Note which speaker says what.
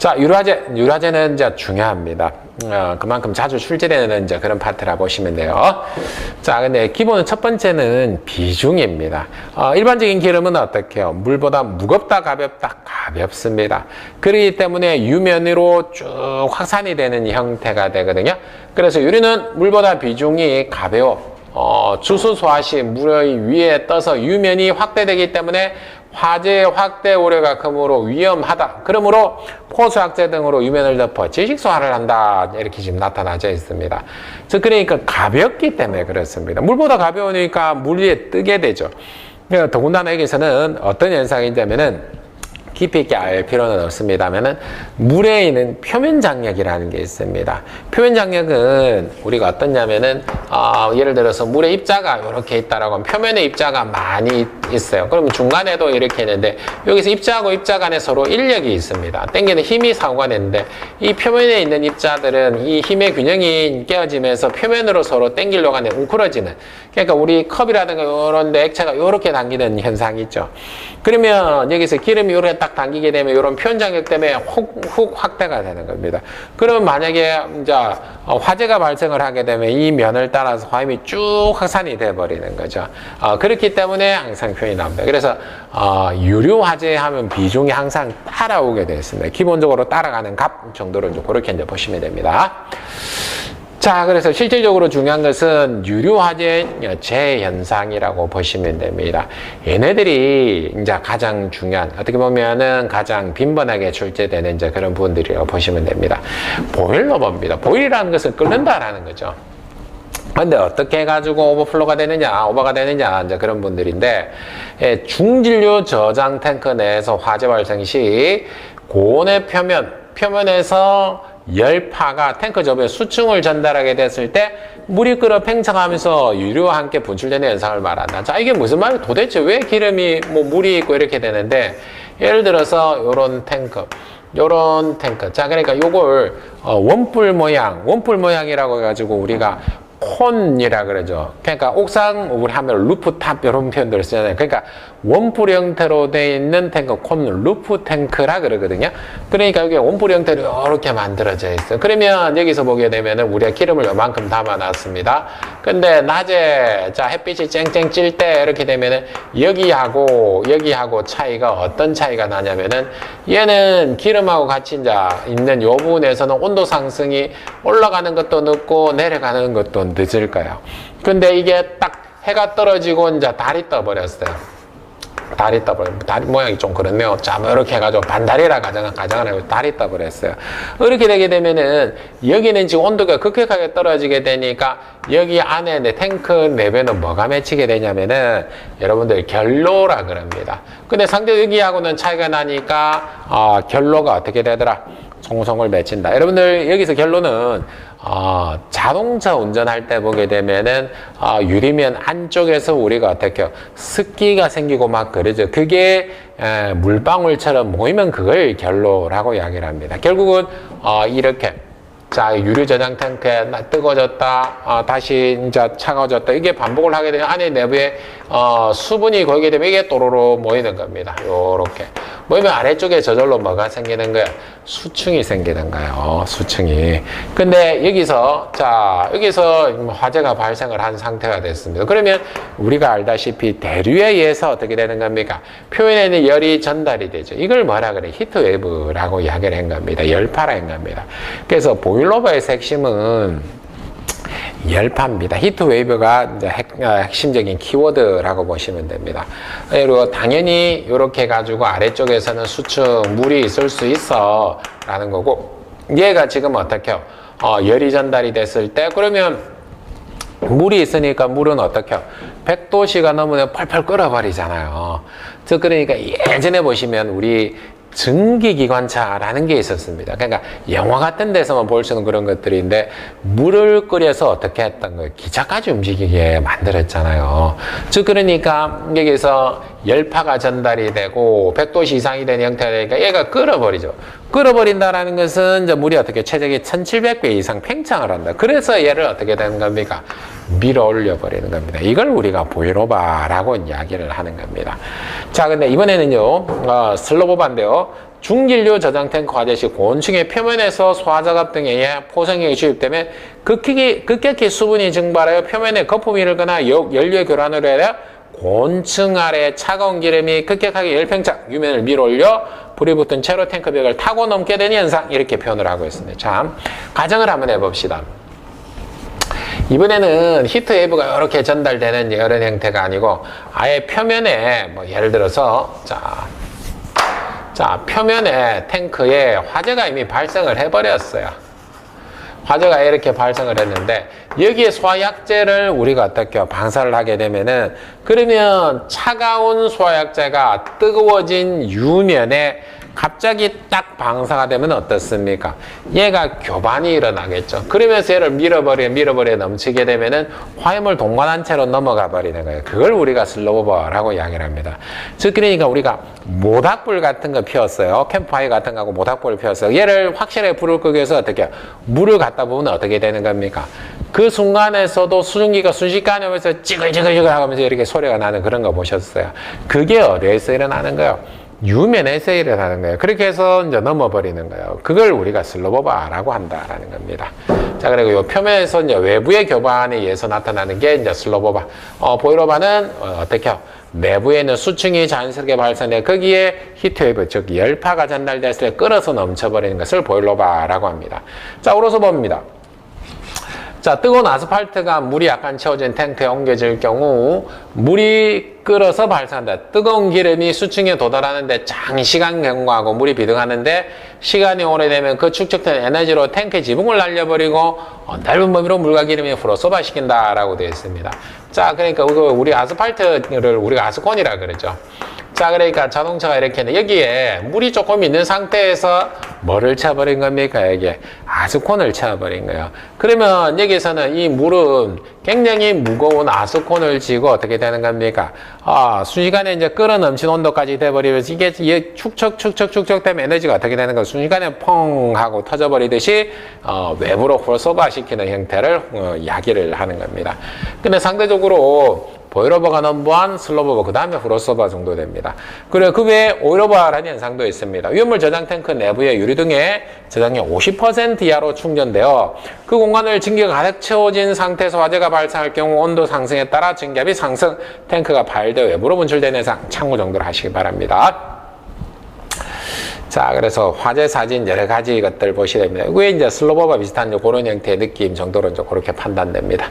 Speaker 1: 자, 유라제, 유라제는 이제 중요합니다. 어, 그만큼 자주 출제되는 이제 그런 파트라 보시면 돼요. 자, 근데 기본은 첫 번째는 비중입니다. 어, 일반적인 기름은 어떻게요? 물보다 무겁다, 가볍다, 가볍습니다. 그렇기 때문에 유면으로 쭉 확산이 되는 형태가 되거든요. 그래서 유리는 물보다 비중이 가벼워. 어, 주수 소화시 물의 위에 떠서 유면이 확대되기 때문에 화재 확대 우려가 크므로 위험하다. 그러므로 포수학제 등으로 유면을 덮어 지식소화를 한다. 이렇게 지금 나타나져 있습니다. 즉 그러니까 가볍기 때문에 그렇습니다. 물보다 가벼우니까 물 위에 뜨게 되죠. 그러니까 더군다나 여기서는 어떤 현상이냐면은 깊이 있게 알 필요는 없습니다만은 물에 있는 표면 장력이라는 게 있습니다. 표면 장력은 우리가 어떻냐면은 어, 예를 들어서 물의 입자가 이렇게 있다라고 하면 표면에 입자가 많이 있어요. 그러면 중간에도 이렇게 있는데 여기서 입자하고 입자 간에 서로 인력이 있습니다. 당기는 힘이 되는데 이 표면에 있는 입자들은 이 힘의 균형이 깨어지면서 표면으로 서로 당기려고 하는데 웅크러지는 그러니까 우리 컵이라든가 이런 데 액체가 이렇게 당기는 현상이 있죠. 그러면 여기서 기름이 이렇게 딱 당기게 되면 이런 표현장력 때문에 훅, 훅 확대가 되는 겁니다. 그러면 만약에 이제 어, 화재가 발생을 하게 되면 이 면을 따라서 화염이 쭉 확산이 돼 버리는 거죠. 어, 그렇기 때문에 항상 표현이 나옵니다. 그래서 어, 유류 화재 하면 비중이 항상 따라오게 되어 있습니다. 기본적으로 따라가는 값 정도로 이제 그렇게 이제 보시면 됩니다. 자, 그래서 실질적으로 중요한 것은 유류화재 재현상이라고 보시면 됩니다. 얘네들이 이제 가장 중요한, 어떻게 보면은 가장 빈번하게 출제되는 이제 그런 부분들이라고 보시면 됩니다. 보일러버입니다. 보일이라는 것은 끓는다라는 거죠. 근데 어떻게 해가지고 오버플로가 되느냐, 오버가 되느냐, 이제 그런 분들인데, 예, 중진류 저장 탱크 내에서 화재 발생 시 고온의 표면, 표면에서 열파가 탱크 접에 수층을 전달하게 됐을 때 물이 끓어 팽창하면서 유류와 함께 분출되는 현상을 말한다. 자, 이게 무슨 말이에요? 도대체 왜 기름이 뭐 물이 있고 이렇게 되는데 예를 들어서 요런 탱크 요런 탱크. 자, 그러니까 요걸 어, 원뿔 모양, 원뿔 모양이라고 해가지고 우리가 콘이라 그러죠. 그러니까 옥상 우리 하면 루프탑 이런 표현들을 쓰잖아요. 그러니까 원뿔 형태로 되어 있는 탱크 콘 루프 탱크라 그러거든요. 그러니까 이게 원뿔 형태로 이렇게 만들어져 있어요. 그러면 여기서 보게 되면은 우리가 기름을 요만큼 담아놨습니다. 근데 낮에 자 햇빛이 쨍쨍 찔 때 이렇게 되면은 여기하고 여기하고 차이가 어떤 차이가 나냐면은 얘는 기름하고 같이 이제 있는 요 부분에서는 온도 상승이 올라가는 것도 늦고 내려가는 것도 늦을까요? 근데 이게 딱 해가 떨어지고 이제 달이 떠버렸어요. 달이 떠버려 다리 모양이 좀 그렇네요. 자, 뭐 이렇게 해가지고 반달이라 가정, 가정을 하고 달이 떠버렸어요. 이렇게 되게 되면은 여기는 지금 온도가 급격하게 떨어지게 되니까 여기 안에 내 탱크 내부에는 뭐가 맺히게 되냐면은 여러분들 결로라 그럽니다. 근데 상대 여기하고는 차이가 나니까 어, 결로가 어떻게 되더라? 송송을 맺힌다. 여러분들 여기서 결론은 어, 자동차 운전할 때 보게 되면은 어, 유리면 안쪽에서 우리가 어떻게? 습기가 생기고 막 그러죠. 그게 에, 물방울처럼 모이면 그걸 결로라고 이야기를 합니다. 결국은 어, 이렇게 자 유리 저장 탱크에 뜨거워졌다 어, 다시 이제 차가워졌다 이게 반복을 하게 되면 안에 내부에 어, 수분이 고이게 되면 이게 또로로 모이는 겁니다 요렇게 모이면 아래쪽에 저절로 뭐가 생기는 거야? 수층이 생기는 거예요 수층이. 근데 여기서 자 여기서 화재가 발생을 한 상태가 됐습니다. 그러면 우리가 알다시피 대류에 의해서 어떻게 되는 겁니까? 표면에는 열이 전달이 되죠. 이걸 뭐라 그래? 히트웨이브라고 이야기를 한 겁니다. 열파라 한 겁니다. 그래서 보일러버의 핵심은 열파입니다. 히트 웨이브가 이제 핵, 어, 핵심적인 키워드라고 보시면 됩니다. 그리고 당연히 이렇게 가지고 아래쪽에서는 수축 물이 있을 수 있어 라는 거고 얘가 지금 어떻게 요 어, 열이 전달이 됐을 때 그러면 물이 있으니까 물은 어떻게 요 100도씨가 넘으면 펄펄 끓어버리잖아요. 즉 그러니까 예전에 보시면 우리 증기기관차라는 게 있었습니다. 그러니까 영화 같은 데서만 볼 수 있는 그런 것들인데 물을 끓여서 어떻게 했던 거예요? 기차까지 움직이게 만들었잖아요. 즉 그러니까 여기서 열파가 전달이 되고 100도씨 이상이 되는 형태가 되니까 얘가 끓어버리죠. 끓어버린다라는 것은 이제 물이 어떻게 최적의 1700배 이상 팽창을 한다. 그래서 얘를 어떻게 되는 겁니까? 밀어 올려 버리는 겁니다. 이걸 우리가 보이로바라고 이야기를 하는 겁니다. 자, 근데 이번에는요, 어, 슬로보바인데요. 중진류 저장 탱크 화재 시 곤충의 표면에서 소화작업 등에 의해 포성액이 주입되면 급격히, 급격히 수분이 증발하여 표면에 거품이 일거나 역- 연료의 교란으로 인해 곤층 아래 차가운 기름이 급격하게 열팽창 유면을 밀어올려 불이 붙은 채로 탱크 벽을 타고 넘게 되는 현상 이렇게 표현을 하고 있습니다. 자, 가정을 한번 해봅시다. 이번에는 히트 웨이브가 이렇게 전달되는 이런 형태가 아니고 아예 표면에 뭐 예를 들어서 자, 자 표면에 탱크에 화재가 이미 발생을 해버렸어요. 화재가 이렇게 발생을 했는데 여기에 소화약제를 우리가 어떻게 방사를 하게 되면은 그러면 차가운 소화약제가 뜨거워진 유면에 갑자기 딱 방사가 되면 어떻습니까? 얘가 교반이 일어나겠죠. 그러면서 얘를 밀어버려 밀어버려 넘치게 되면은 화염을 동반한 채로 넘어가 버리는 거예요. 그걸 우리가 슬로버라고 이야기를 합니다. 즉 그러니까 우리가 모닥불 같은 거 피웠어요. 캠프파이어 같은 거하고 모닥불을 피웠어요. 얘를 확실하게 불을 끄기 위해서 어떻게? 물을 갖다 부으면 어떻게 되는 겁니까? 그 순간에서도 수증기가 순식간에 오면서 찌글찌글찌글 하면서 이렇게 소리가 나는 그런 거 보셨어요. 그게 어디에서 일어나는 거예요? 유면에서 일어나는 거예요. 그렇게 해서 이제 넘어버리는 거예요. 그걸 우리가 슬로버바라고 한다라는 겁니다. 자, 그리고 요 표면에서 이제 외부의 교반에 의해서 나타나는 게 이제 슬로버바. 어, 보이로바는 어, 떻게 해요? 내부에 있는 수층이 자연스럽게 발산해 거기에 히트웨이브, 즉 열파가 전달됐을 때 끓어서 넘쳐버리는 것을 보일러바라고 합니다. 자, 오로서 봅니다. 자, 뜨거운 아스팔트가 물이 약간 채워진 탱크에 옮겨질 경우 물이 끓어서 발생한다. 뜨거운 기름이 수층에 도달하는데 장시간 경과하고 물이 비등하는데 시간이 오래되면 그 축적된 에너지로 탱크의 지붕을 날려버리고 어, 넓은 범위로 물과 기름이 불어서바 시킨다라고 되어 있습니다. 자, 그러니까 우리 아스팔트를 우리가 아스콘이라 그러죠. 자, 그러니까 자동차가 이렇게 는 여기에 물이 조금 있는 상태에서 뭐를 채워버린 겁니까? 여기에 아스콘을 채워버린 거예요. 그러면 여기서는 이 물은 굉장히 무거운 아스콘을 쥐고 어떻게 되는 겁니까? 아, 순식간에 이제 끓어 넘친 온도까지 돼버리면서 이게 이게 축척, 축척, 축척 되면 에너지가 어떻게 되는 거 순식간에 펑 하고 터져버리듯이 어, 외부로 홀소바 시키는 형태를 어, 이야기를 하는 겁니다. 근데 상대적으로 보일러버가 넘버원, 슬로버버, 그 다음에 프로서버 정도 됩니다. 그리고 그 외에 오일오버라는 현상도 있습니다. 위험물 저장 탱크 내부의 유리등에 저장량 50% 이하로 충전되어 그 공간을 증기가 가득 채워진 상태에서 화재가 발생할 경우 온도 상승에 따라 증기압이 상승, 탱크가 발대 외부로 분출되는 현상 참고 정도로 하시기 바랍니다. 자, 그래서 화재 사진 여러 가지 것들 보시게 됩니다. 이게 이제 슬로버바 비슷한 그런 형태의 느낌 정도로 이제 그렇게 판단됩니다.